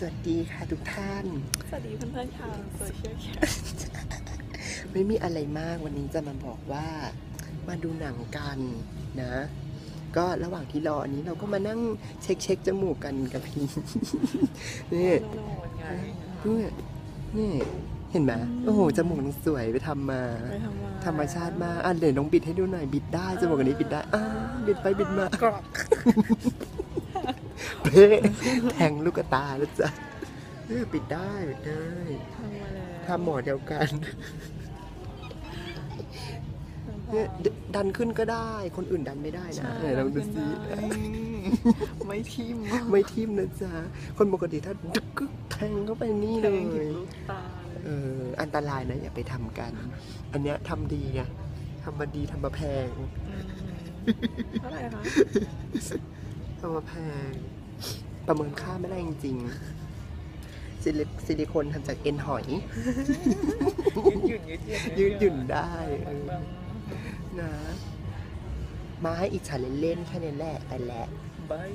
สวัสดีค่ะทุกท่าน สวัสดีเพื่อนๆชาวโซเชียลแคสไม่มีอะไรมากวันนี้จะมาบอกว่ามาดูหนังกันนะ ก็ระหว่างที่รออันนี้เราก็มานั่งเช็คเช็คจมูกกันกับพี่นี่โน่นไงนี่นี่เห็นไหมโอ้โหจมูกนางสวยไปทำมาไปทำมาธรรมชาติมากอะเดี๋ยวน้องบิดให้ดูหน่อยบิดได้จมูกอันนี้บิดได้อ่าบิดไปบิดมากรอก เพ่แทงลูกตาแล้วจ้ะเออปิดได้ปิดได้ทำมาแล้วทำหมอเดียวกันเนี่ยดดันขึ้นก็ได้ คนอื่นดันไม่ได้นะใช่ไหนลองดูสิไม่ทิมไม่ทิมนะจ๊ะ คนปกติถ้าดึกกึกแทงเข้าไปนี่แทเลงถึงยลูกตาเลยเอออันตรายนะอย่าไปทำกัน อันเนี้ยทำดีไงทำมาดีทำมาแพงอืมเท่าไหร่คะทำมาแพง ประเมินค่าไม่ได้จริงๆซิลิซิลิโคนทำจากเอ็นหอย ยืดหยุ่นยืดหยุ่นยืดหยุ่นได้เออบางนะ มาให้อิจฉาเล่นๆแค่นี้แหละไปแล้วๆบาย